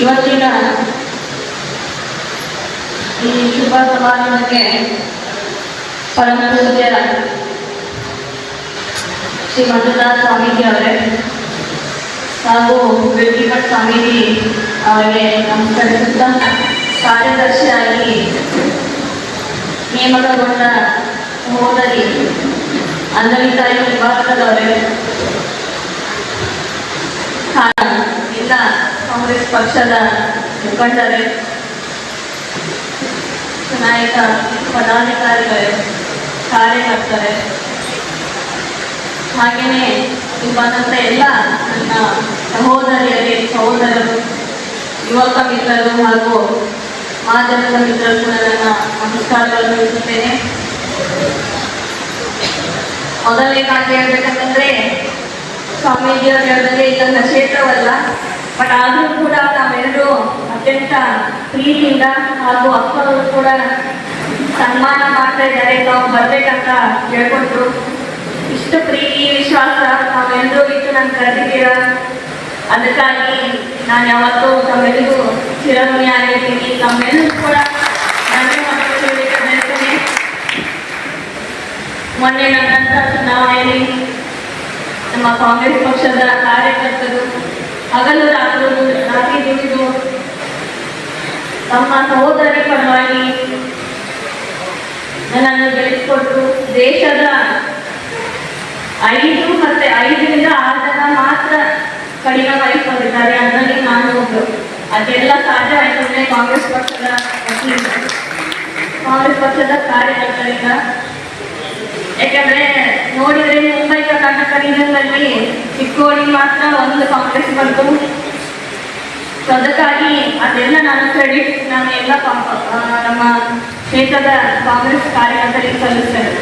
ಇವತ್ತಿನ ಈ ಶುಭ ಸಮಾರಂಭಕ್ಕೆ ಪರಮ ಪೂಜ್ಯ ಶ್ರೀ ಮಂಜುನಾಥ ಸ್ವಾಮೀಜಿ ಅವರೇ ಹಾಗೂ ವೆಂಕಟ ಸ್ವಾಮೀಜಿ ಅವರಿಗೆ ನಮಸ್ಕರಿಸುತ್ತಾ ಕಾರ್ಯದರ್ಶಿಯಾಗಿ ನೇಮಕಗೊಂಡ ಸಹೋದರಿ ಅಂಧವಿತಾಯಿ ವಿಭಾಗದವರೇ ಎಲ್ಲ ಕಾಂಗ್ರೆಸ್ ಪಕ್ಷದ ಮುಖಂಡರೇ, ನಾಯಕ, ಪದಾಧಿಕಾರಿಗಳೇ, ಕಾರ್ಯಕರ್ತರೇ, ಹಾಗೆಯೇ ಬಂದಂಥ ಎಲ್ಲ ನನ್ನ ಸಹೋದರಿಯರೇ, ಸಹೋದರರು, ಯುವಕ ಮಿತ್ರರು ಹಾಗೂ ಮಾಧ್ಯಮದ ಮಿತ್ರರು ಕೂಡ ನನ್ನ ನಮಸ್ಕಾರಗಳನ್ನು ತಿಳಿಸುತ್ತೇನೆ. ಮೊದಲನೇದಾಗಿ ಹೇಳ್ಬೇಕಂತಂದ್ರೆ, ಸ್ವಾಮೀಜಿಯವರು ಹೇಳಿದ್ರೆ ಇಲ್ಲ ಕ್ಷೇತ್ರವಲ್ಲ ಬಟ್ ಆದರೂ ಕೂಡ ನಾವೆಲ್ಲರೂ ಅತ್ಯಂತ ಪ್ರೀತಿಯಿಂದ ಹಾಗೂ ಅಕ್ಕವರು ಕೂಡ ಸನ್ಮಾನ ಮಾಡ್ತಾ ಇದ್ದಾರೆ ನಾವು ಬರ್ಬೇಕಂತ ಹೇಳ್ಕೊಟ್ರು. ಇಷ್ಟು ಪ್ರೀತಿ, ವಿಶ್ವಾಸ ತಾವೆಲ್ಲರೂ ಇಟ್ಟು ನಾನು ಕರೆದಿದ್ದೀರ? ಅದಕ್ಕಾಗಿ ನಾನು ಯಾವತ್ತೂ ತಮ್ಮೆಲ್ಲರಿಗೂ ಚಿರಋಣಿ ಆಗಿರ್ತೀನಿ ತಮ್ಮೆಲ್ಲರೂ ಕೂಡ ಮೊನ್ನೆ ನನ್ನಂತ ಚುನಾವಣೆಯಲ್ಲಿ ನಮ್ಮ ಕಾಂಗ್ರೆಸ್ ಪಕ್ಷದ ಕಾರ್ಯಕರ್ತರು ಹಗಲು ತಮ್ಮ ಸಹೋದರರ ಪರವಾಗಿ ನನ್ನನ್ನು ಬೆಳೆಸಿಕೊಟ್ಟು ದೇಶದ ಐದು ಮತ್ತೆ ಐದರಿಂದ ಆರು ಜನ ಮಾತ್ರ ಕಡಿಮೆ ವಹಿಸ್ಕೊಂಡಿದ್ದಾರೆ ಅದರಲ್ಲಿ ನಾನು ಒಬ್ಬರು ಅದೆಲ್ಲ ಸಾಧ್ಯವಾಯಿತು ಅಂದ್ರೆ ಕಾಂಗ್ರೆಸ್ ಪಕ್ಷದ ಕಾಂಗ್ರೆಸ್ ಪಕ್ಷದ ಕಾರ್ಯಕರ್ತರಿಂದ ಯಾಕಂದ್ರೆ ನೋಡಿದ್ರೆ ಮುಂಬೈ ಕರ್ನಾಟಕ ರೀಜನ್ನಲ್ಲಿ ಚಿಕ್ಕೋಡಿ ಮಾತ್ರ ಒಂದು ಕಾಂಗ್ರೆಸ್ ಬಂತು. ಸೊ ಅದಕ್ಕಾಗಿ ಅದೆಲ್ಲ ನಾನು ಕ್ರೆಡಿಟ್ ನಾನು ಎಲ್ಲ ನಮ್ಮ ಕ್ಷೇತ್ರದ ಕಾಂಗ್ರೆಸ್ ಕಾರ್ಯಕರ್ತರಿಗೆ ಸಲ್ಲಿಸ್ತೇನೆ.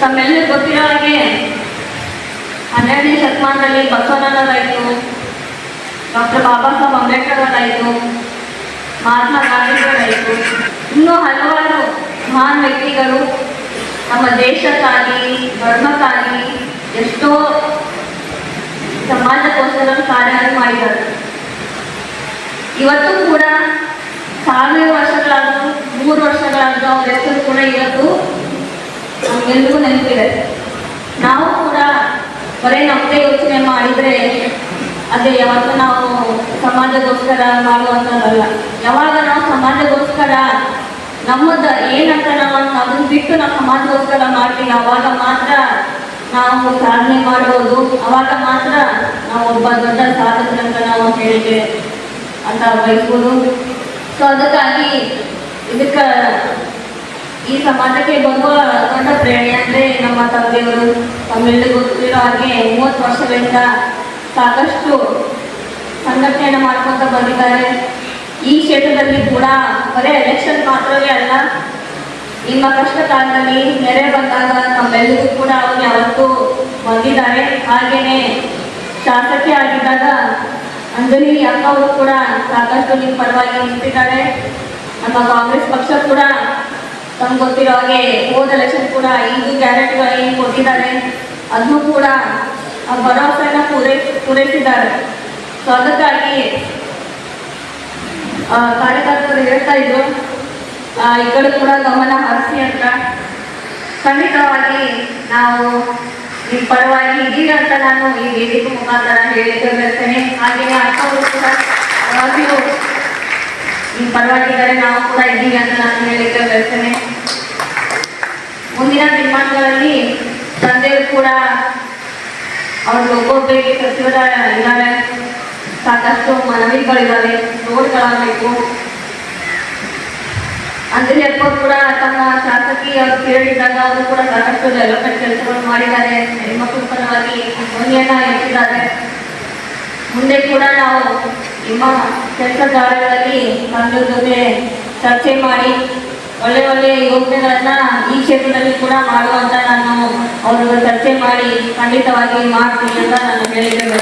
ತಮ್ಮೆಲ್ಲ ಗೊತ್ತಿರೋ ಹಾಗೆ ಹನ್ನೆರಡನೇ ಶತಮಾನದಲ್ಲಿ ಬಸವಣ್ಣನವರಾಯಿತು ಡಾಕ್ಟರ್ ಬಾಬಾ ಸಾಹೇಬ್ ಅಂಬೇಡ್ಕರ್ ಅವರಾಯಿತು ಮಹಾತ್ಮ ಗಾಂಧಿಯವರಾಯಿತು ಇನ್ನೂ ಹಲವಾರು ಮಹಾನ್ ವ್ಯಕ್ತಿಗಳು ನಮ್ಮ ದೇಶಕ್ಕಾಗಿ, ಧರ್ಮಕ್ಕಾಗಿ ಎಷ್ಟೋ ಸಮಾಜಕ್ಕೋಸ್ಕರ ಕಾರ್ಯವನ್ನು ಮಾಡಿದ್ದಾರೆ ಇವತ್ತು ಕೂಡ ಸಾವಿರ ವರ್ಷಗಳಾದರೂ, ಮೂರು ವರ್ಷಗಳಾದರೂ ಅವ್ರ ಹೆಸರು ಕೂಡ ಇವತ್ತು ನಮಗೆಲ್ಲರಿಗೂ ನೆನಪಿದೆ. ನಾವು ಕೂಡ ಬರೀ ನಮ್ಮದೇ ಯೋಚನೆ ಮಾಡಿದರೆ ಅದೇ ಯಾವತ್ತೂ ನಾವು ಸಮಾಜಗೋಸ್ಕರ ಮಾಡುವಂಥದ್ದಲ್ಲ. ಯಾವಾಗ ನಾವು ಸಮಾಜಗೋಸ್ಕರ ನಮ್ಮದ ಏನಂತ ನಾವು ಅದನ್ನ ಬಿಟ್ಟು ನಾವು ಸಮಾಜಗೋಸ್ಕರ ಮಾಡ್ತೀವಿ ಅವಾಗ ಮಾತ್ರ ನಾವು ಸಾಧನೆ ಮಾಡ್ಬೋದು. ಅವಾಗ ಮಾತ್ರ ನಾವು ಒಬ್ಬ ದೊಡ್ಡ ಸಾಧಕನ ನಾವು ಹೇಳಿಕೆ ಅಂತ ಬಯಸ್ಬೋದು. ಸೊ ಅದಕ್ಕಾಗಿ ಇದಕ್ಕೆ ಈ ಸಮಾಜಕ್ಕೆ ಬರುವ ದೊಡ್ಡ ಪ್ರೇರಣೆ ಅಂದ್ರೆ ನಮ್ಮ ತಂದೆಯವರು, ತಮ್ಮೆಲ್ಲರಿಗೂ ಗೊತ್ತಿರೋ ಹಾಗೆ ಮೂವತ್ತು ವರ್ಷಗಳಿಂದ ಸಾಕಷ್ಟು ಸಂಘಟನೆಯನ್ನು ಮಾಡ್ಕೊತ ಬಂದಿದ್ದಾರೆ. ಈ ಕ್ಷೇತ್ರದಲ್ಲಿ ಕೂಡ ಬರೀ ಎಲೆಕ್ಷನ್ ಮಾತ್ರವೇ ಅಲ್ಲ ನಿಮ್ಮ ಕಷ್ಟ ಕಾಲದಲ್ಲಿ ನೆರೆ ಬಂದಾಗ ನಮ್ಮೆಲ್ಲರೂ ಕೂಡ ಅವರು ಯಾವತ್ತೂ ಬಂದಿದ್ದಾರೆ. ಹಾಗೇನೆ ಶಾಸಕಿ ಆಗಿದ್ದಾಗ ಅಂಜಲಿ ಅಕ್ಕ ಅವರು ಕೂಡ ಸಾಕಷ್ಟು ನಿಮ್ಮ ಪರವಾಗಿ ನಿಂತಿದ್ದಾರೆ. ನಮ್ಮ ಕಾಂಗ್ರೆಸ್ ಪಕ್ಷ ಕೂಡ ತಮ್ಗೆ ಗೊತ್ತಿರೋ ಹಾಗೆ ಹೋದ ಕೂಡ ಐದು ಗ್ಯಾರಂಟಿಗಳು ಕೊಟ್ಟಿದ್ದಾರೆ. ಅದನ್ನು ಕೂಡ ಆ ಭರವಸೆನ ಪೂರೈಸಿ ಪೂರೈಸಿದ್ದಾರೆ. ಸೊ ಅದಕ್ಕಾಗಿ ಕಾರ್ಯಕರ್ತರು ಹೇಳ್ತಾ ಇದ್ರು ಈ ಕಡೆ ಕೂಡ ಗಮನ ಹರಿಸಿ ಅಂತ ಖಂಡಿತವಾಗಿ ನಾವು ನಿಮ್ಮ ಪರವಾಗಿ ಇದೀವಿ ಅಂತ ನಾನು ಈ ವೇದಿಕೆ ಮುಖಾಂತರ ಹೇಳಿದ್ದು ಬರ್ತೇನೆ ಹಾಗೆಯೇ ಅಕ್ಕವರು ಕೂಡ ಯಾವಾಗಲೂ ನಿಮ್ಮ ಪರವಾಗಿದ್ದಾರೆ ನಾವು ಕೂಡ ಇದ್ದೀವಿ ಅಂತ ನಾನು ಹೇಳಿದ್ದು ಬರ್ತೇನೆ ಮುಂದಿನ ದಿನಮಾನಗಳಲ್ಲಿ ತಂದೆಯವರು ಕೂಡ ಅವರು ಒಬ್ಬೊಬ್ಬರಿಗೆ ಸಚಿವರ ಇದ್ದಾರೆ. ಸಾಕಷ್ಟು ಮನವಿಗಳಿದ್ದಾವೆ ರೋಡ್ಗಳಾಗಬೇಕು ಅಂಜಲಿ ಅಪ್ಪರು ಕೂಡ ತಮ್ಮ ಶಾಸಕಿ ಅವರು ಕೇಳಿದಾಗ ಅವರು ಕೂಡ ಸಾಕಷ್ಟು ಡೆವಲಪ್ಮೆಂಟ್ ಕೆಲಸಗಳು ಮಾಡಿದ್ದಾರೆ. ಹೆಣ್ಮಕ್ಳ ಪರವಾಗಿ ಧ್ವನಿಯನ್ನ ಎತ್ತಿದ್ದಾರೆ. ಮುಂದೆ ಕೂಡ ನಾವು ನಿಮ್ಮ ಕೆಲಸ ಕಾರ್ಯಗಳಲ್ಲಿ ತಂದೆ ಜೊತೆ ಚರ್ಚೆ ಮಾಡಿ ಒಳ್ಳೆ ಒಳ್ಳೆ ಯೋಜನೆಗಳನ್ನ ಈ ಕ್ಷೇತ್ರದಲ್ಲಿ ಕೂಡ ಮಾಡುವಂತ ನಾನು ಅವರು ಚರ್ಚೆ ಮಾಡಿ ಖಂಡಿತವಾಗಿ ಮಾಡ್ತೀನಿ ಅಂತ ನಾನು ಹೇಳಿದ್ದೇನೆ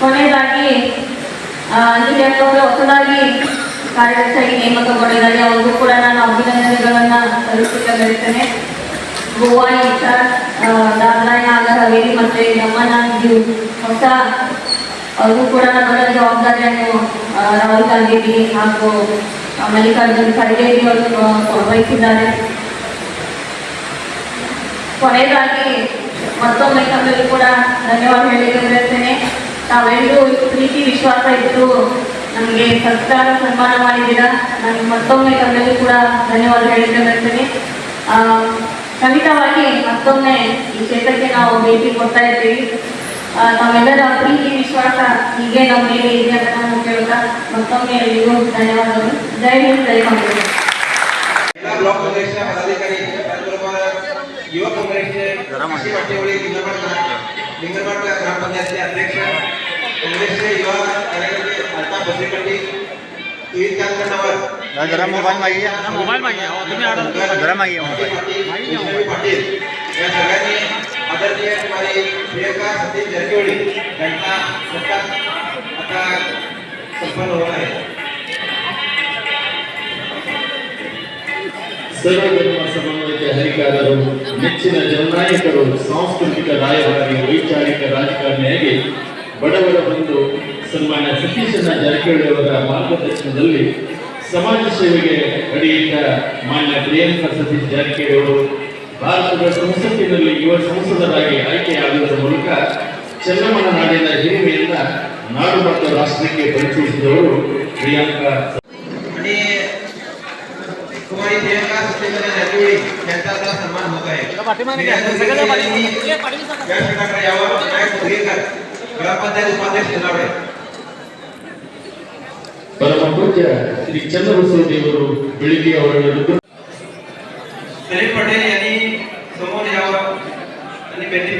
ಕೊನೆಯದಾಗಿ ಅಂಜಲಿ ಅಕ್ಕ ಅವರು ಹೊಸದಾಗಿ ಕಾರ್ಯದರ್ಶಿಯಾಗಿ ನೇಮಕಗೊಂಡಿದ್ದಾರೆ. ಅವ್ರಿಗೂ ಕೂಡ ನಾನು ಅಭಿನಂದನೆಗಳನ್ನ ಸಲ್ಲಿಸುತ್ತಾ ಬಯಸ್ತೇನೆ ಗೋವಾ ಇಚ್ಛಾ ದಾದ್ರಾ ನಾಗರ ವೈರಿ ಮತ್ತೆ ನಮ್ಮನ್ನ ಇದು ಹೊಸ ಅವರು ಕೂಡ ದೊಡ್ಡ ಜವಾಬ್ದಾರಿಯನ್ನು ರಾಹುಲ್ ಗಾಂಧಿ ಹಾಗೂ ಮಲ್ಲಿಕಾರ್ಜುನ್ ಖರ್ಗೆ ಅವರು ವಹಿಸಿದ್ದಾರೆ ಕೊನೆಯದಾಗಿ ಮತ್ತೊಮ್ಮೆ ತಮ್ಮಲ್ಲಿ ಕೂಡ ಧನ್ಯವಾದ ಹೇಳಿಕೆ ಬಯಸ್ತೇನೆ ತಾವೆಲ್ಲರೂ ಪ್ರೀತಿ, ವಿಶ್ವಾಸ ಇತ್ತು ನಮಗೆ ಸರ್ಕಾರ ಸನ್ಮಾನ ಮಾಡಿದ್ದೀರಾ? ನಾನು ಮತ್ತೊಮ್ಮೆ ತಮ್ಮೆಲ್ಲೂ ಕೂಡ ಧನ್ಯವಾದ ಹೇಳಿದ್ದೇನೆ ಖಂಡಿತವಾಗಿ ಮತ್ತೊಮ್ಮೆ ಈ ಕ್ಷೇತ್ರಕ್ಕೆ ನಾವು ಭೇಟಿ ಕೊಡ್ತಾ ಇದ್ದೀವಿ. ನಮ್ಮೆಲ್ಲರ ಪ್ರೀತಿ, ವಿಶ್ವಾಸ ಹೀಗೆ ನಮ್ಮ ಮೇಲೆ ಇದೆ ಅಂತ ನಾನು ಕೇಳ್ತಾ ಮತ್ತೊಮ್ಮೆ ಎಲ್ಲರಿಗೂ ಧನ್ಯವಾದಗಳು. ಜೈ ಹಿಂದ್, ಜೈ ಮಂಗಳೂರು ಯುವ ಕಾಂಗ್ರೆಸ್ लिंगरगढ़ ग्राम पंचायत के अध्यक्ष कांग्रेस के युवा कार्यक्रम के अल्ताफ बसरीपट्टी ईद का नंबर जरा मोबाईल मागिए मोबाईल मागिए जरा मागिए मोबाईल पाटील या सगळ्यांनी आदरणीय कुमारी प्रियंका सतीश जरकिवडी यांचा सत्कार आता संपन्न होणार आहे सर्व धर्मासभा ಹರಿಕಾರರು ನೆಚ್ಚಿನ ಜನನಾಯಕರು, ಸಾಂಸ್ಕೃತಿಕ ರಾಯಭಾರಿ, ವೈಚಾರಿಕ ರಾಜಕಾರಣಿಯಾಗಿ ಬಡವರ ಬಂದು ಸನ್ಮಾನ್ಯ ಸತೀಶನ ಜಾರಕಿಹೊಳಿ ಅವರ ಮಾರ್ಗದರ್ಶನದಲ್ಲಿ ಸಮಾಜ ಸೇವೆಗೆ ಅಡಿಯಿದ್ದ ಮಾನ್ಯ ಪ್ರಿಯಾಂಕಾ ಸತೀಶ್ ಜಾರಕಿಹೊಳಿ ಅವರು ಭಾರತದ ಸಂಸತ್ತಿನಲ್ಲಿ ಯುವ ಸಂಸದರಾಗಿ ಆಯ್ಕೆಯಾಗುವುದರ ಮೂಲಕ ಚೆನ್ನಮ್ಮನ ನಾಡಿನ ಹಿರಿಮೆಯನ್ನ ನಾಡು ಮತ್ತು ರಾಷ್ಟ್ರಕ್ಕೆ ಪರಿಚಯಿಸಿದವರು ಪ್ರಿಯಾಂಕಾ प्रियंका सत्येंद्र जारकिहोळी यांचा आता सन्मान होत आहे पाठीमागे घ्या. निर्यात सगळं अधिकारी पाठीमागे. यांनी ये, पाठीमागे सरका. या क्षेत्राकडे यावं विनायक मुदगेकर ग्रामपंचायत उपाध्यक्ष जिल्हावडे ಪರಮ ಪೂಜ್ಯ ಶ್ರೀ ಚಂದ್ರಬಸವ ದೇವರು ಬೆಳಿಗ್ಗೆ ಅವರನ್ನು सलीम पटेल यांनी समोर यावं आणि भेटी